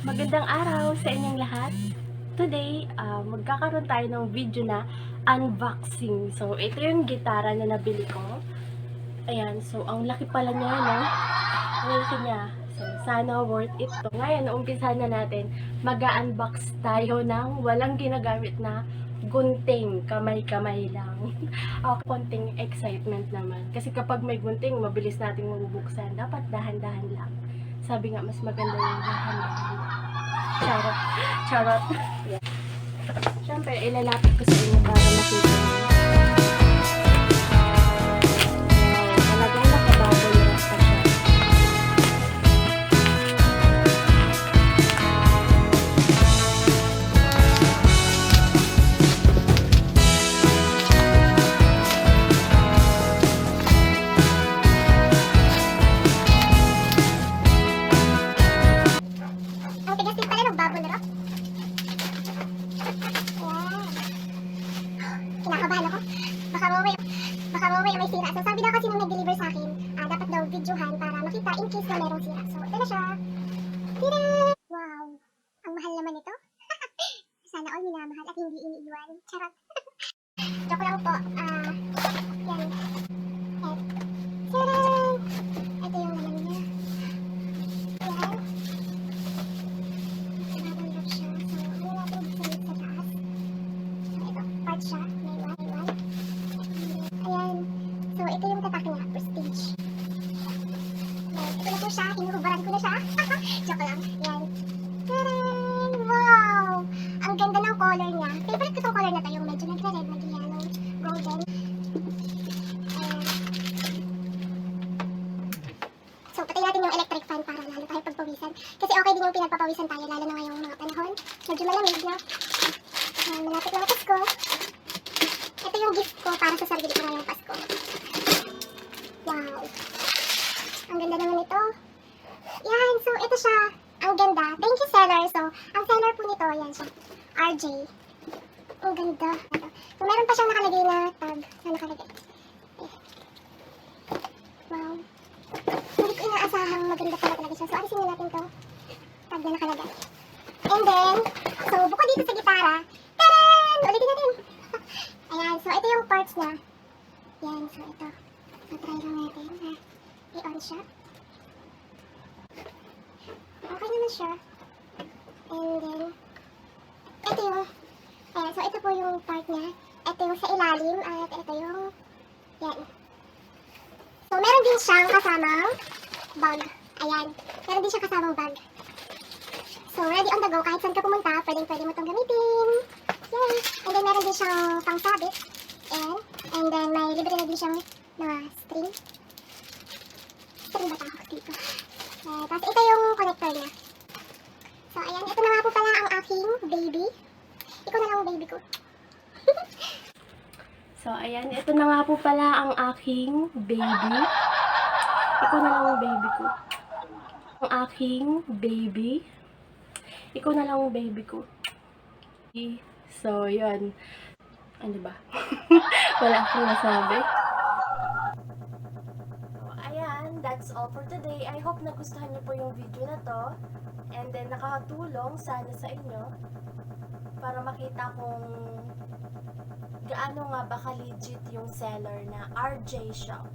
Magandang araw sa inyong lahat. Today, ah, magkakaroon tayo ng video na unboxing. So, ito yung gitara na nabili ko. Ayan, so ang laki pala niya, no? Ang laki niya. So, sana worth it to. Ngayon, umpisa na natin. Mag-unbox tayo ng walang ginagamit na gunting. Kamay-kamay lang. Ako, konting excitement naman. Kasi kapag may gunting, mabilis nating mabubuksan. Dapat dahan-dahan lang. Sabi nga, mas maganda yung dahan-dahan. Charot. Charot. yeah. Siyempre, ilalapit ko sa inyo para makita baka mamaya may sira. So sabi daw kasi nung nag-deliver sa akin, ah, dapat daw videohan para makita in case na merong sira. So ito na siya. Tira! Wow! Ang mahal naman ito. Sana all minamahal at hindi iniiwan. Charot. Joke lang po. Ah, yan. Et. Tadaan! Ito yung naman niya. Yan. Nakatanggap siya. So, ano natin buksan sa taas. So, ito, part siya. May one, may one. Ayan. So, ito yung tatak niya. Prestige. Ayan, ito na po siya. Hinuhubaran ko na siya. Joke lang. Ayan. Tadaan! Wow! Ang ganda ng color niya. Favorite ko tong color na to. Medyo nagre-red, nag-yellow, golden. So, patay natin yung electric fan para lalo tayo pagpawisan. Kasi okay din yung pinagpapawisan tayo, lalo na ngayong mga panahon. Medyo malamig na. Ayan, malapit na Pasko. Ito yung gift ko para sa sarili ko ngayong Pasko. Wow. Ang ganda naman ito. Yan, so ito siya. Ang ganda. Thank you, seller. So, ang seller po nito, yan siya. RJ. Ang ganda. So, meron pa siyang nakalagay na tag na nakalagay. Wow. Hindi ko inaasahang maganda pala talaga siya. So, alisin na natin to. Tag na nakalagay. And then, so, bukod dito sa gitara, taran! Ulitin natin. Ayan, so, parts niya. Yan, so, ito. So, try lang natin na i-on siya. Okay naman siya. And then, ito yung, ayan, so, ito po yung part niya. Ito yung sa ilalim, at ito yung, yan. So, meron din siyang kasamang bag. Ayan. Meron din siyang kasamang bag. So, ready on the go. Kahit saan ka pumunta, pwedeng pwede mo itong gamitin. Yay! And then, meron din siyang pangsabit. Ayan. And then, may libre na din siyang mga string. String ba tawag dito? Eh, tapos, ito yung connector niya. So, ayan. Ito na nga po pala ang aking baby. Ikaw na lang ang baby ko. So, ayan. Ito na nga po pala ang aking baby. Ikaw na lang ang baby ko. Ang aking baby. Ikaw na lang ang baby ko. So, yun. Ano ba? Wala akong nasabi. So, ayan. That's all for today. I hope nagustuhan niyo po yung video na to. And then, nakakatulong sana sa inyo para makita kung gaano nga ba ka-legit yung seller na RJ Shop.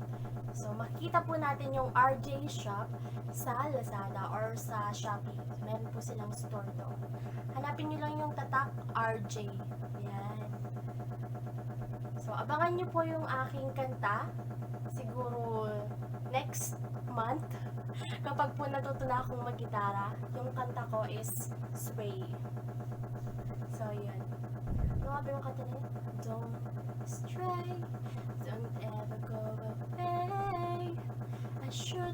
So, makikita po natin yung RJ Shop sa Lazada or sa Shopee. Meron po silang store doon. Hanapin nyo lang yung tatak RJ. Yan. Abangan nyo po yung aking kanta. Siguro next month. Kapag po natuto na akong mag-gitara, yung kanta ko is Sway. So, yun. Ano nga ba yung kanta yun? Don't stray, don't ever go away. I should